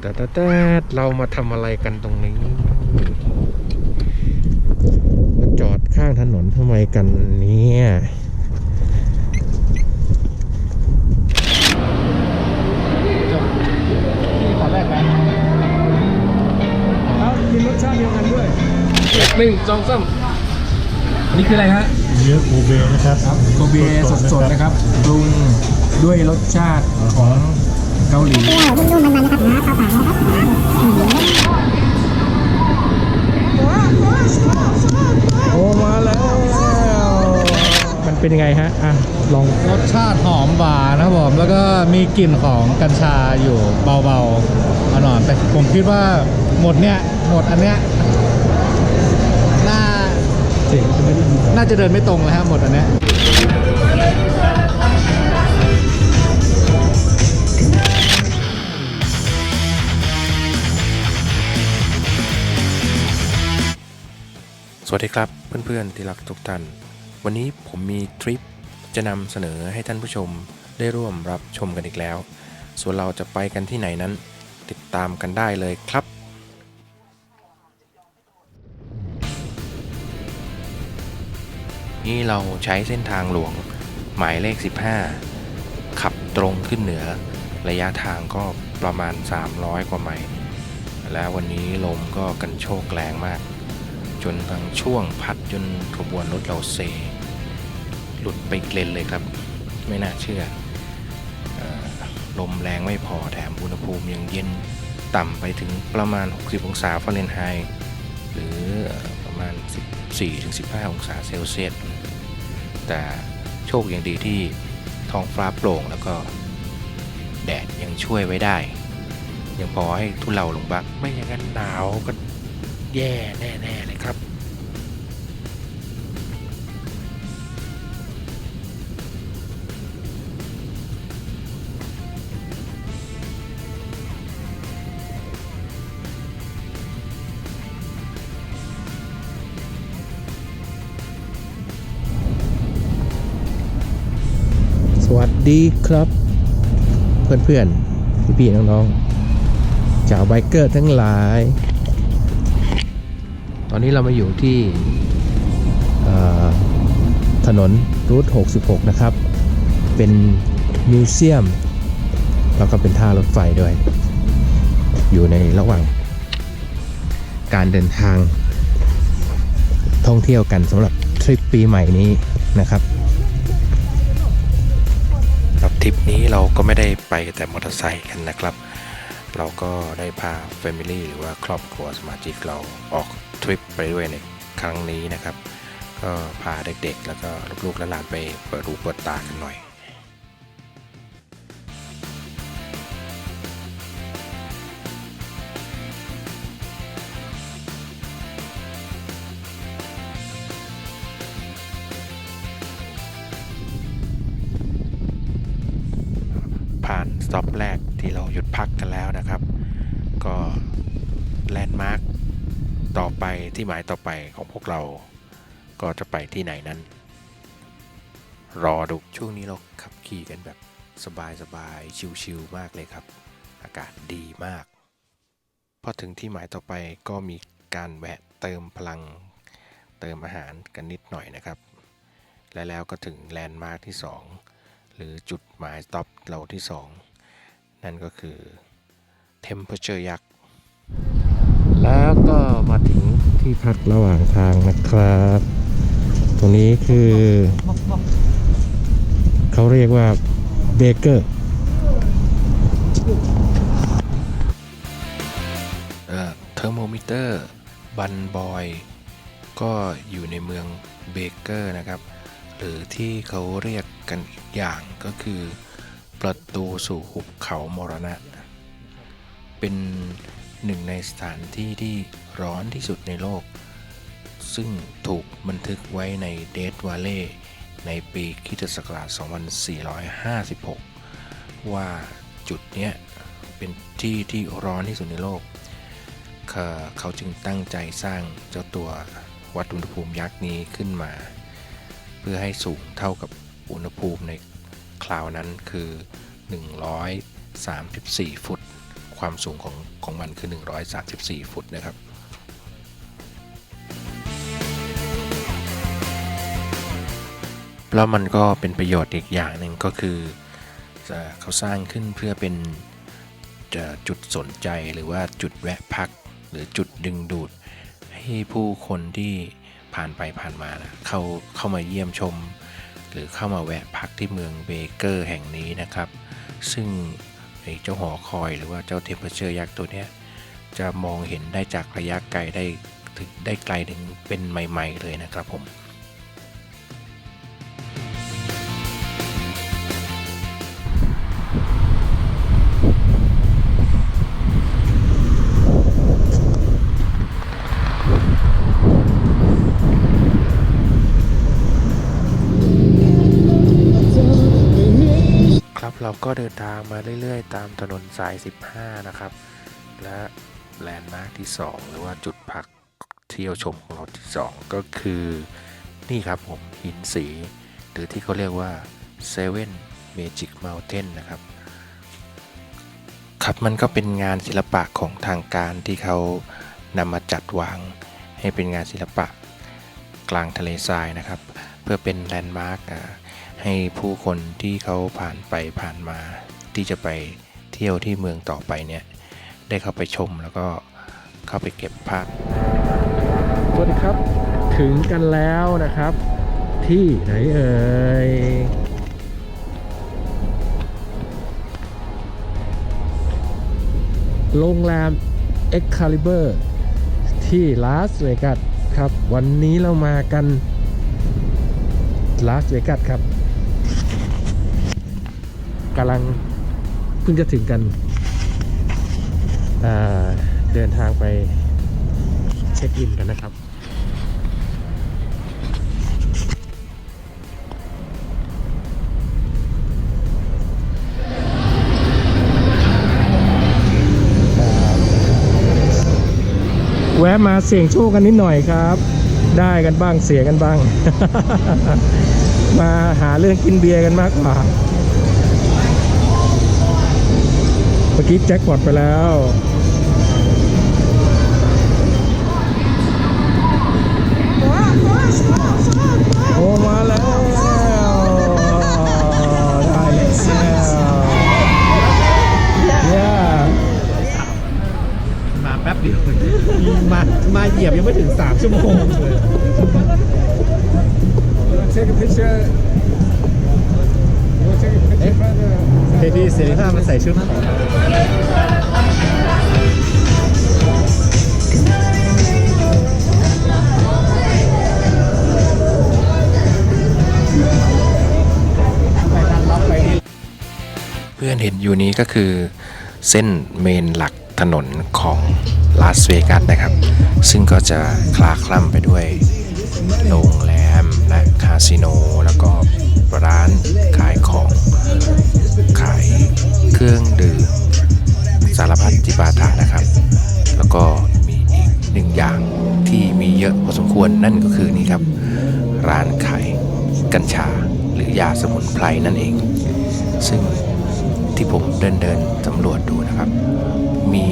แต่แต่แต่เรามาทำอะไรกันตรงนี้มาจอดข้างถนนทำไมกันเนี่ยขอแรกไหมครับมีรสชาติเดียวกันด้วยหนึ่งสองสามนี่คืออะไรฮะเนื้อโกเบนะครับโกเบสดๆนะครับปรุงด้วยรสชาติของ เกาหลีโอ้มาแล้ว มันเป็นยังไงฮะอะลองรสชาติหอมหวานนะครับผมแล้วก็มีกลิ่นของกัญชาอยู่เบาๆเอาหน่อยแต่ผมคิดว่าหมดเนี่ยหมดอันเนี้ยน่าเสียงจะไม่ได้ยินน่าจะเดินไม่ตรงเลยฮะหมดอันเนี้ย สวัสดีครับเพื่อนๆที่รักทุกท่าน วันนี้ผมมีทริปจะนำเสนอให้ท่านผู้ชมได้ร่วมรับชมกันอีกแล้ว ส่วนเราจะไปกันที่ไหนนั้น ติดตามกันได้เลยครับ นี่เราใช้เส้นทางหลวงหมายเลข 15 ขับตรงขึ้นเหนือ ระยะทางก็ประมาณ 300 กว่าไมล์และวันนี้ลมก็กันโชกแรงมาก นบางช่วงพัดจนขบวนรถเราเซ หลุดไปอีกลนเลยครับ ไม่น่าเชื่ออลมแรงไม่พอแถมอุณหภูมิยังเย็นต่ำไปถึงประมาณ 60 องศาฟาเรนไฮต์หรือเอ่อประมาณ 14-15 องศาเซลเซียส แต่โชคยังดีที่ท้องฟ้าโปร่งแล้วก็แดดยังช่วยไว้ได้ ยังพอให้ทุเลาลงบ้างไม่อย่างนั้นหนาวก็ แย่แน่ๆเลยครับ สวัสดีครับ เพื่อนๆ พี่ๆน้องๆชาวไบเกอร์ทั้งหลาย ตอนนี้เรามาอยู่ที่ถนนรูท66 นะครับ เป็นมิวเซียม แล้วก็เป็นท่ารถไฟด้วย อยู่ในระหว่าง การเดินทางท่องเที่ยวกันสำหรับทริปปีใหม่นี้นะครับครับทริปนี้เราก็ไม่ได้ไปแต่มอเตอร์ไซค์กันนะครับ เราก็ได้พา Family หรือว่าครอบครัวสมาชิกเราออกทริปไปด้วยในครั้งนี้นะครับ ก็พาเด็กๆ แล้วก็ลูกๆและหลานไปเปิดรูเปิดตากันหน่อยผ่านสต็อปแรก ที่เราหยุดพักกันแล้วนะครับ ก็แลนด์มาร์คต่อไปที่หมายต่อไปของพวกเราก็จะไปที่ไหนนั้น รอดูช่วงนี้เราขับขี่กันแบบสบายๆชิลๆมากเลยครับ อากาศดีมาก พอถึงที่หมายต่อไปก็มีการแวะเติมพลังเติมอาหารกันนิดหน่อยนะครับ และแล้วก็ถึงแลนด์มาร์คที่ 2 หรือจุดหมายสต็อปเราที่ 2 นั่นก็คือ Temperature ยักษ์แล้วก็มาถึงที่พักระหว่างทางนะครับ ตรงนี้คือ เขาเรียกว่าเบเกอร์เอ่อเทอร์โมมิเตอร์บันบอย ก็อยู่ในเมืองเบเกอร์นะครับ หรือที่เขาเรียกกันอีกอย่างก็คือ ประตูสู่หุบเขามรณะ เป็นหนึ่งในสถานที่ที่ร้อนที่สุดในโลก ซึ่งถูกบันทึกไว้ในเด t ว a ลเล่ในปีคริสตศักราช2456 ว่าจุดเนี้ยเป็นที่ที่ร้อนที่สุดในโลกเขาเขาจึงตั้งใจสร้างเจ้าตัววัดอุณหภูมิยักษ์นี้ขึ้นมา เพื่อให้สูงเท่ากับอุณหภูมิใน ราวนั้นคือ 134 ฟุต ความสูงของของมันคือ 134 ฟุตนะครับแล้วมันก็เป็นประโยชน์อีกอย่างหนึ่งก็คือเอ่อเขาสร้างขึ้นเพื่อเป็นจะจุดสนใจหรือว่าจุดแวะพัก หรือจุดดึงดูด ให้ผู้คนที่ผ่านไปผ่านมานะเข้าเข้ามาเยี่ยมชม หรือเข้ามาแวะพักที่เมืองเบเกอร์แห่งนี้นะครับ ซึ่งไอเจ้าหอคอยหรือว่าเจ้าเทมเพอร์เชอร์ยักษ์ตัวนี้จะมองเห็นได้จากระยะไกลได้ถึงได้ไกลถึงเป็นใหม่ ๆ เลยนะครับผม ก็เดินทางมาเรื่อยๆ ตามถนนสาย 15 นะครับ และแลนด์มาร์คที่ 2 หรือว่าจุดพักเที่ยวชมของเราที่ 2 ก็คือนี่ครับผมหินสี หรือที่เขาเรียกว่า Seven Magic Mountain นะครับ ครับมันก็เป็นงานศิลปะของทางการที่เขานำมาจัดวาง ให้เป็นงานศิลปะกลางทะเลทรายนะครับ เพื่อเป็นแลนด์มาร์ค ให้ผู้คนที่เขาผ่านไปผ่านมา ที่จะไปเที่ยวที่เมืองต่อไปเนี่ยได้เข้าไปชมแล้วก็เข้าไปเก็บภาพสวัสดีครับถึงกันแล้วนะครับ ที่ไหนเอ่ยโรงแรม Excalibur ที่ลาสเวกัสครับ วันนี้เรามากันลาสเวกัสครับ กำลังเพิ่งจะถึงกัน เดินทางไปเช็คอินกันนะครับ แวะมาเสี่ยงโชคกันนิดหน่อยครับ ได้กันบ้างเสียกันบ้าง มาหาเรื่องกินเบียร์กันมากกว่า มื่อกี้แจ็คพอตไปแล้ว โอ้ มาแล้ว ได้แล้วเย้มาแป๊บเดียว มา มาเหยียบยังไม่ถึง 3 ชั่วโมงเลย Take a picture. We'll take a picture further. เฮพี่เซรีน่ามาใส่ชุดของเพื่อนเห็นอยู่นี้ก็คือเส้นเมนหลักถนนของลาสเวกัสนะครับ ซึ่งก็จะคลาคล่ำไปด้วยโรงแรมและคาสิโน แล้วก็ ร้านขายของ ขายเครื่องดื่มสารพัดจิปาถะนะครับ แล้วก็มีอีกหนึ่งอย่างที่มีเยอะพอสมควรนั่นก็คือนี่ครับ ร้านขายกัญชาหรือยาสมุนไพรนั่นเอง ซึ่งที่ผมเดินเดินสำรวจดูนะครับ มี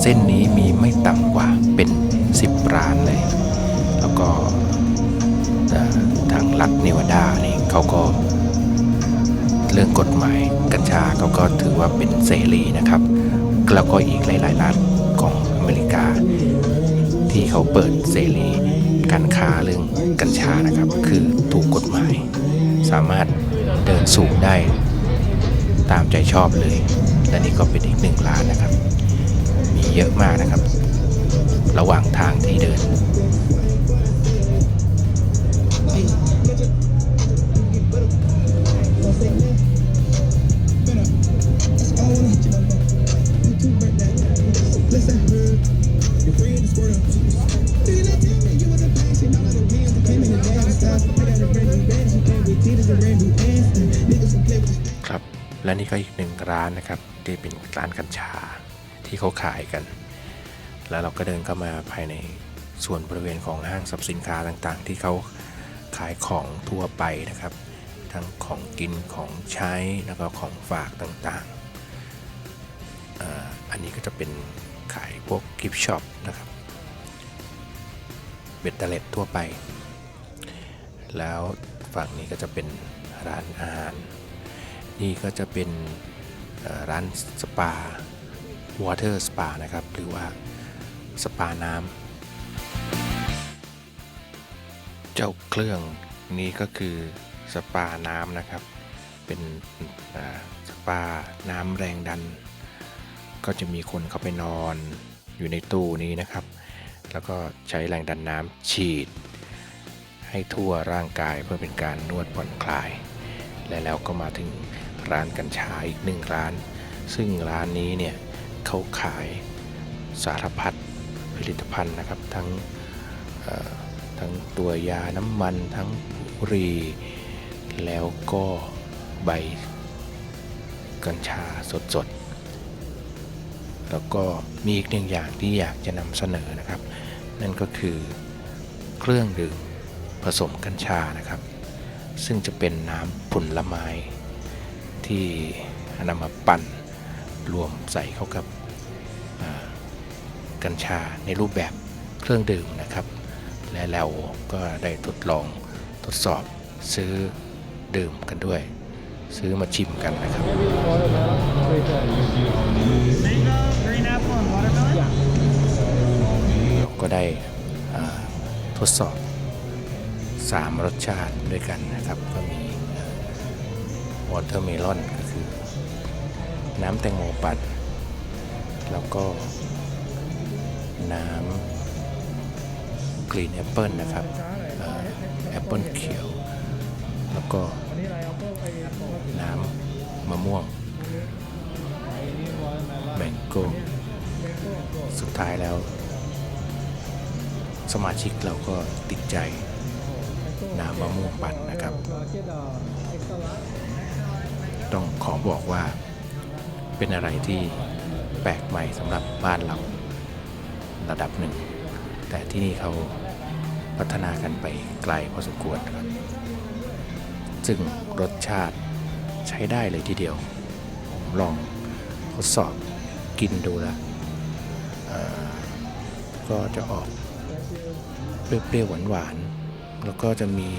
เส้นนี้มีไม่ต่ำกว่าเป็น 10 ร้านเลย แล้วก็ รัฐเนวาดานี่เขาก็ เรื่องกฎหมายกัญชาเขาก็ถือว่าเป็นเสรีนะครับ แล้วก็อีกหลายๆรัฐของอเมริกา ที่เขาเปิดเสรีการค้าเรื่องกัญชานะครับ คือถูกกฎหมาย สามารถเดินสูงได้ตามใจชอบเลย และนี่ก็เป็นอีกหนึ่งร้านนะครับ มีเยอะมากนะครับ ระหว่างทางที่เดิน ครับ และนี่ก็อีกหนึ่งร้านนะครับ ที่เป็นร้านกัญชาที่เขาขายกัน แล้วเราก็เดินเข้ามาภายในส่วนบริเวณของห้างสรรพสินค้าต่างๆ ที่เขาขายของทั่วไปนะครับ ทั้งของกินของใช้แล้วก็ของฝากต่างๆ อันนี้ก็จะเป็นขายพวกกิฟช็อปนะครับเบ็ดเตล็ดทั่วไป แล้วฝั่งนี้ก็จะเป็นร้านอาหาร นี่ก็จะเป็นร้านสปาวอเตอร์สปานะครับ หรือว่าสปาน้ำ เจ้าเครื่องนี้ก็คือ สปาน้ำนะครับ เป็นสปาน้ำแรงดัน ก็จะมีคนเข้าไปนอนอยู่ในตู้นี้นะครับ แล้วก็ใช้แรงดันน้ำฉีด ให้ทั่วร่างกายเพื่อเป็นการนวดผ่อนคลาย และแล้วก็มาถึงร้านกัญชาอีกหนึ่งร้าน ซึ่งร้านนี้เนี่ยเขาขายสารพัดผลิตภัณฑ์นะครับทั้งทั้งตัวยาน้ำมันทั้งบุหรี่ แล้วก็ใบกัญชาสดๆ แล้วก็มีอีกหนึ่งอย่างที่อยากจะนำเสนอนะครับ นั่นก็คือเครื่องดื่มผสมกัญชานะครับ ซึ่งจะเป็นน้ำผลไม้ ที่นำมาปั่นรวมใส่เข้ากับกัญชาในรูปแบบเครื่องดื่มนะครับ และเราก็ได้ทดลองทดสอบซื้อ ดื่มกันด้วย ซื้อมาชิมกันนะครับ ก็ได้ทดสอบ 3 รสชาติด้วยกันนะครับ ก็มีวอเตอร์เมลอนก็คือ น้ำแตงโมปั่นแล้วก็น้ำกรีนแอปเปิลนะครับแอปเปิลเขียว แล้วก็น้ำมะม่วงแมงโก้สุดท้ายแล้ว สมาชิกเราก็ติดใจน้ำมะม่วงปั่นนะครับ ต้องขอบอกว่าเป็นอะไรที่แปลกใหม่สำหรับบ้านเราระดับหนึ่ง แต่ที่นี่เขาพัฒนากันไปไกลพอสมควรครับ ซึ่งรสชาติใช้ได้เลยทีเดียว ผมลองทดสอบกินดูแล้วเอ่อก็จะออกเปรี้ยวๆหวานๆ แล้วก็จะมี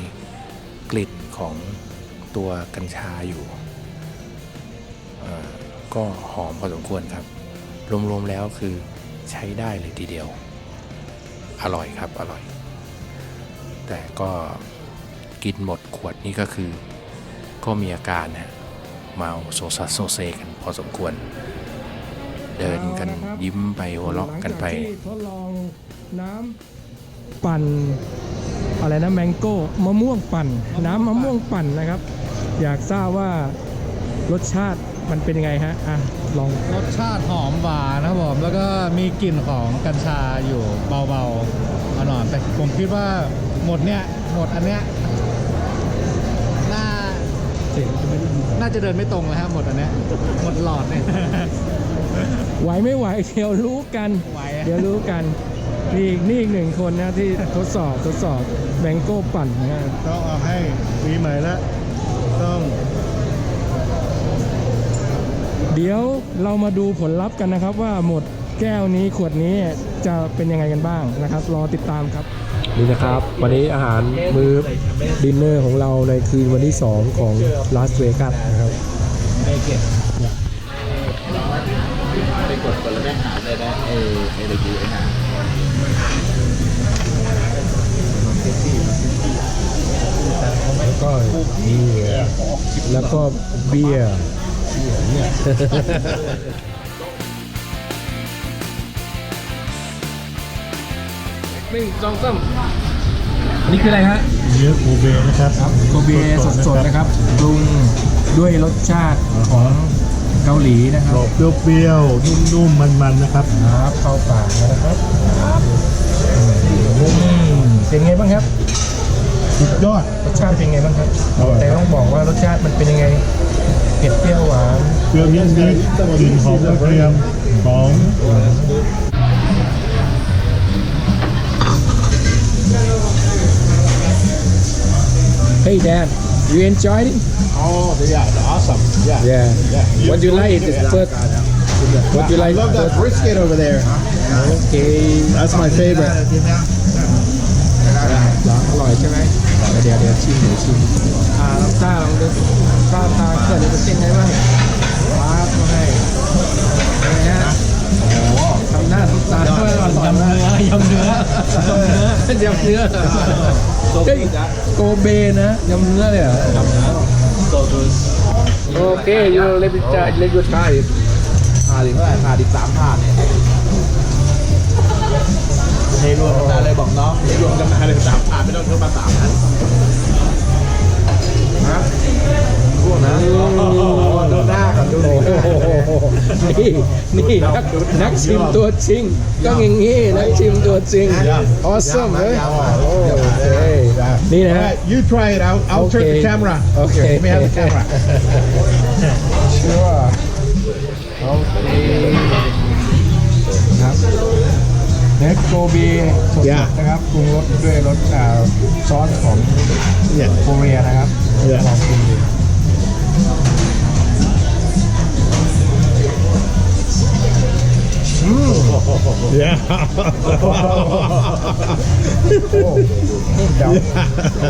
กลิ่นของตัวกัญชาอยู่ ก็หอมพอสมควรครับ รวมๆแล้วคือใช้ได้เลยทีเดียว อร่อยครับ อร่อย แต่ก็ กินหมดขวดนี่ก็คือ ก็มีอาการนะเมาโซซัสโซเซกันพอสมควร เดินกันยิ้มไปหัวเราะกันไปหลังจากที่ทดลองน้ำปั่นอะไรนะแมงโก้มะม่วงปั่น น้ำมะม่วงปั่นนะครับ อยากทราบว่ารสชาติมันเป็นยังไงฮะอะลองรสชาติหอมหวานนะครับผมแล้วก็มีกลิ่นของกัญชาอยู่เบาๆอ่อนๆแต่ผมคิดว่าหมดเนี้ยหมดอันเนี้ย นน่าจะเดินไม่ตรงเลยครับหมดอันเนี้ยหมดหลอดเนี่ย ไหวไม่ไหวเดี๋ยวรู้กัน ไหวอะ เดี๋ยวรู้กันนี่อีกนี่อีกหนึ่งคนนะที่ทดสอบทดสอบแมงโก้ปั่นนะฮะต้องเอาให้ปีใหม่แล้วต้องเดี๋ยวเรามาดูผลลัพธ์กันนะครับว่าหมดแก้วนี้ขวดนี้จะเป็นยังไงกันบ้างนะครับ รอติดตามครับ นี่นะครับ วันนี้อาหารมื้อดินเนอร์ของเราในคืนวันที่ 2 ของลาสเวกัสนะครับแล้วก็เบียร์แล้วก็เบียร์ หนึ่งสองสามนี่คืออะไรฮะเนื้อโคเบนะครับโกเบียสดๆนะครับปรุงด้วยรสชาติของเกาหลีนะคกรัรบอบเปรี้ยวๆนุ่มๆมันๆนะครับครับเข้าปากแล้วนะครับอืมเป็นไงบ้างครับสุดยอดรสชาติเป็นไงบ้างครับอร่อยแต่ต้องบอกว่ารสชาติมันเป็นยังไงเผ็ดเปรี้ยวหวานเปรี้ยวนิดนิดกลิ่นหอมกระเทียมหอม Hey Dad you enjoyed it Oh yeah awesome yeah Yeah What you like is the first Would you like I love that brisket over there. Okay That's my favorite. อร่อยใช่ไหมเดี๋ยวเดี๋ยวชิมเดี๋ยวชิมอ่าลองต้าลองดูต้าตาเกิดเป็นเส้นไงบ้างว้าบมาให้เป็นไงฮะ ทำหน้าสงสาด้วยอร่อยมากยำเนื้อยำเนื้อเฮ้ยโกเบนะยำเนื้อเลยเหรอโอเคยูเลบิจาเลบิทายผ่านอีกเท่าไหร่ผ่านอีกสามผ่านเทรวมกันมาเลยบอกน้องเทรวมกันมาเลยสามผ่านไม่ต้องเท่ามาสามพันนะพวกนะ ดูหน้าก่อนดู โอ้โห นี่นี่นักนักชิมตัวจริงก็อย่างงี้นักชิมตัวจริง awesome เลยโอเคนี่นะฮะ You try it out. I'll turn the Okay. camera. Okay. Let me have the camera. sure โอเคครับเน็กโกบีสด Yeah. ๆนะครับปรุงรสด้วยรสอ่าซอสของ Yeah. โคเรียนะครับ Yeah. ลองกินดู Yeah. เดา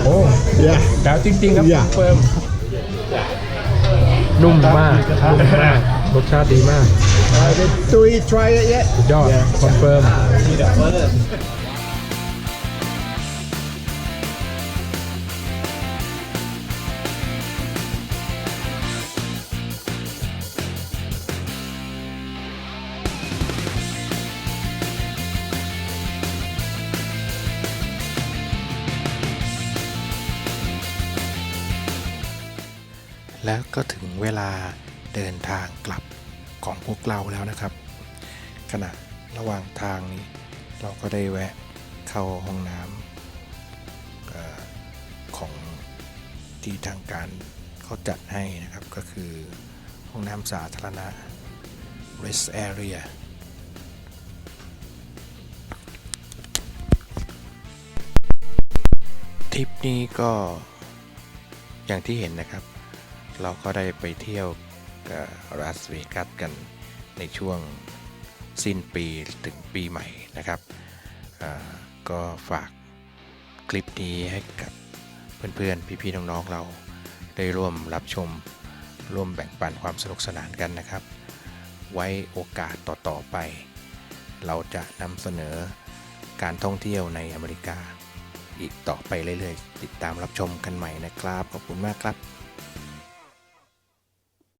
โอ้ yeah. เดาจริงๆครับ Yeah. เฟิร์มนุ่มมากนุ่มมากรสชาติดีมาก Uh, did Tui try it yet? สุดยอดคอนเฟิร์ม แล้วก็ถึงเวลาเดินทางกลับของพวกเราแล้วนะครับ ขณะระหว่างทางนี้ เราก็ได้แวะเข้าห้องน้ำอของที่ทางการเขาจัดให้นะครับก็คือห้องน้ำสาธารณะ rest area ทริปนี้ก็อย่างที่เห็นนะครับ เราก็ได้ไปเที่ยวลาสเวกัสกันในช่วงสิ้นปีถึงปีใหม่นะครับก็ฝากคลิปนี้ให้กับเพื่อนๆ พี่ๆ น้องๆ เราได้ร่วมรับชมร่วมแบ่งปันความสนุกสนานกันนะครับ ไว้โอกาสต่อๆไป เราจะนำเสนอการท่องเที่ยวในอเมริกา อีกต่อไปเรื่อยๆ ติดตามรับชมกันใหม่นะครับ ขอบคุณมากครับ